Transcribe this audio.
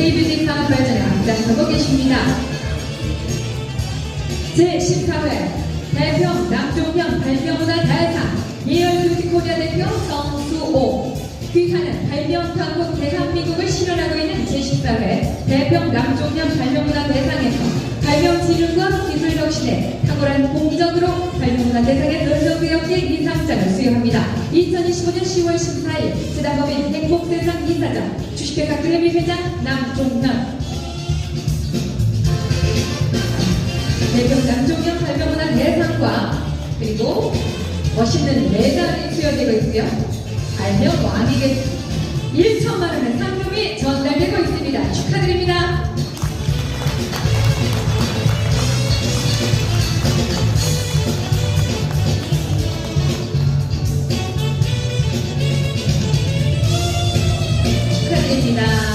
사업 발전에 앞장서고 계십니다. 제14회 대평 남종현 발명문화 대상 예열뷰티 코리아 대표 정수오 귀하는 발명 강국 대한민국을 실현하고 있는 제14회 대평 남종현 발명문화 대상에서 발명 지능과 기술 혁신에 탁월한 공적으로 발명문화 대상에 널널되었기에 이 상장을 수여합니다. 2025년 10월 14일 주식회사 글래미 회장 남종현 대평 남종현 발명문화 대상과 그리고 멋있는 메달이 수여되고 있고요. 알면 왕이겠 1천만 원의 상금이 전달되고 있습니다. 축하드립니다. 됩니다.